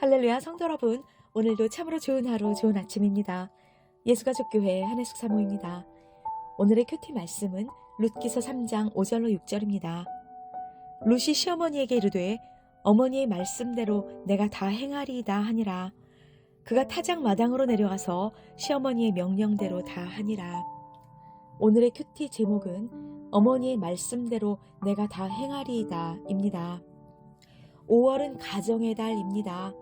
할렐루야 성도 여러분 오늘도 참으로 좋은 하루 좋은 아침입니다. 예수가족교회 한혜숙 사모입니다. 오늘의 큐티 말씀은 룻기서 3장 5절로 6절입니다. 룻이 시어머니에게 이르되 어머니의 말씀대로 내가 다 행하리이다 하니라. 그가 타작 마당으로 내려가서 시어머니의 명령대로 다 하니라. 오늘의 큐티 제목은 어머니의 말씀대로 내가 다 행하리이다입니다. 5월은 가정의 달입니다.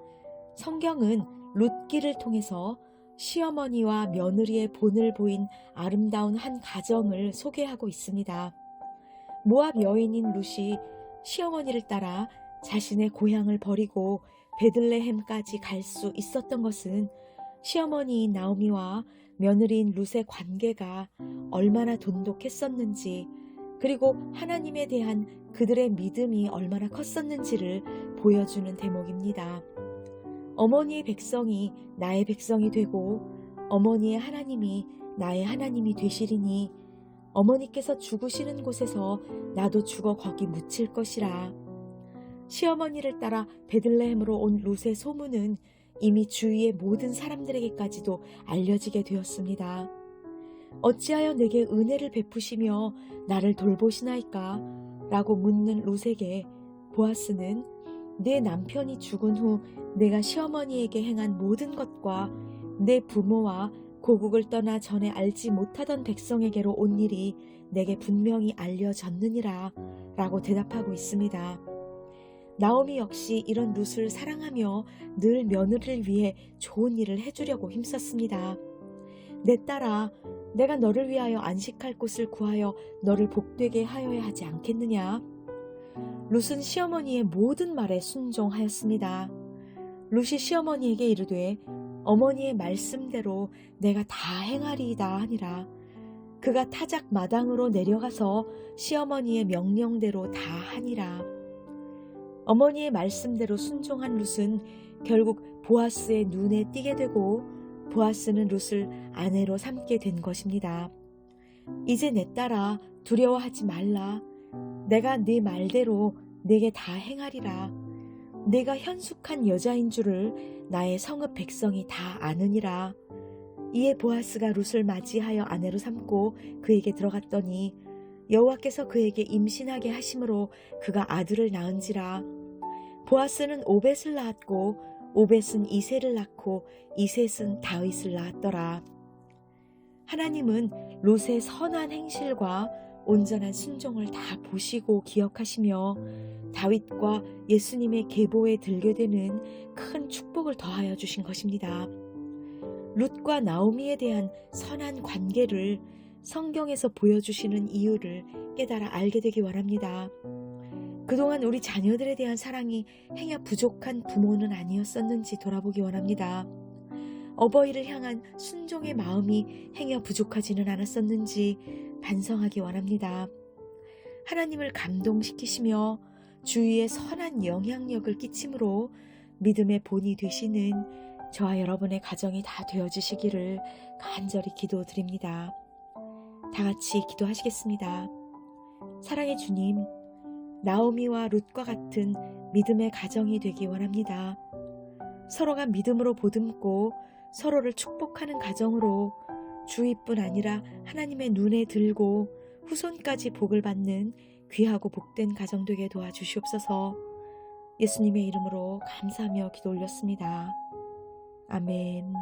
성경은 룻기를 통해서 시어머니와 며느리의 본을 보인 아름다운 한 가정을 소개하고 있습니다. 모압 여인인 룻이 시어머니를 따라 자신의 고향을 버리고 베들레헴까지 갈 수 있었던 것은 시어머니인 나오미와 며느리인 룻의 관계가 얼마나 돈독했었는지 그리고 하나님에 대한 그들의 믿음이 얼마나 컸었는지를 보여주는 대목입니다. 어머니의 백성이 나의 백성이 되고 어머니의 하나님이 나의 하나님이 되시리니 어머니께서 죽으시는 곳에서 나도 죽어 거기 묻힐 것이라. 시어머니를 따라 베들레헴으로 온 룻의 소문은 이미 주위의 모든 사람들에게까지도 알려지게 되었습니다. 어찌하여 내게 은혜를 베푸시며 나를 돌보시나이까? 라고 묻는 룻에게 보아스는 내 남편이 죽은 후 내가 시어머니에게 행한 모든 것과 내 부모와 고국을 떠나 전에 알지 못하던 백성에게로 온 일이 내게 분명히 알려졌느니라 라고 대답하고 있습니다. 나오미 역시 이런 룻을 사랑하며 늘 며느리를 위해 좋은 일을 해주려고 힘썼습니다. 내 딸아, 내가 너를 위하여 안식할 곳을 구하여 너를 복되게 하여야 하지 않겠느냐? 룻은 시어머니의 모든 말에 순종하였습니다. 룻이 시어머니에게 이르되 어머니의 말씀대로 내가 다 행하리이다 하니라. 그가 타작 마당으로 내려가서 시어머니의 명령대로 다 하니라. 어머니의 말씀대로 순종한 룻은 결국 보아스의 눈에 띄게 되고 보아스는 룻을 아내로 삼게 된 것입니다. 이제 내 딸아 두려워하지 말라. 내가 네 말대로 내게 다 행하리라. 내가 현숙한 여자인 줄을 나의 성읍 백성이 다 아느니라. 이에 보아스가 룻을 맞이하여 아내로 삼고 그에게 들어갔더니 여호와께서 그에게 임신하게 하심으로 그가 아들을 낳은지라. 보아스는 오벳을 낳았고 오벳은 이세를 낳고 이셋은 다윗을 낳았더라. 하나님은 롯의 선한 행실과 온전한 순종을 다 보시고 기억하시며 다윗과 예수님의 계보에 들게 되는 큰 축복을 더하여 주신 것입니다. 룻과 나오미에 대한 선한 관계를 성경에서 보여주시는 이유를 깨달아 알게 되기 원합니다. 그동안 우리 자녀들에 대한 사랑이 행여 부족한 부모는 아니었었는지 돌아보기 원합니다. 어버이를 향한 순종의 마음이 행여 부족하지는 않았었는지 반성하기 원합니다. 하나님을 감동시키시며 주위에 선한 영향력을 끼침으로 믿음의 본이 되시는 저와 여러분의 가정이 다 되어지시기를 간절히 기도드립니다. 다 같이 기도하시겠습니다. 사랑의 주님, 나오미와 룻과 같은 믿음의 가정이 되기 원합니다. 서로가 믿음으로 보듬고 서로를 축복하는 가정으로 주위뿐 아니라 하나님의 눈에 들고 후손까지 복을 받는 귀하고 복된 가정 되게 도와주시옵소서 예수님의 이름으로 감사하며 기도 올렸습니다. 아멘.